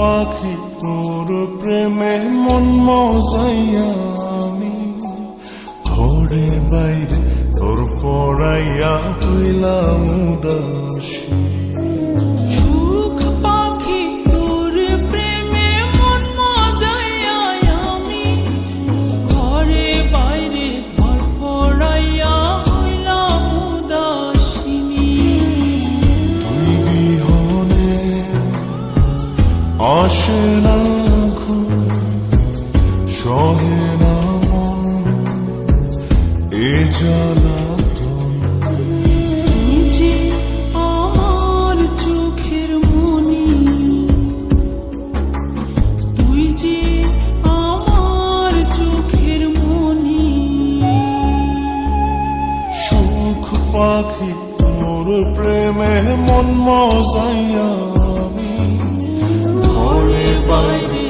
পাখি তোর প্রেমে মন মজাইয়া আমি। ঘরে বাইরে তোর পড়াইয়া হইলাম উদাসী। আসে না ঘুম সহে না মন এ জ্বালাতন। তুই যে আমার চোখের মনি তুই যে আমার চোখের মনি। সুখ পাখি তোর প্রেমে মন মজাইয়া বাইরে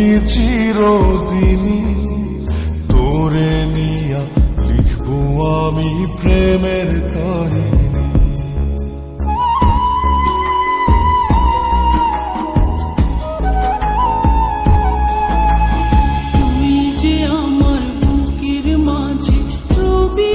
রবি চিরদিনই তোরে নিয়া লিখব আমি প্রেমের কাহিনী। তুই আমার বুকের মাঝে রবি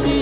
baby.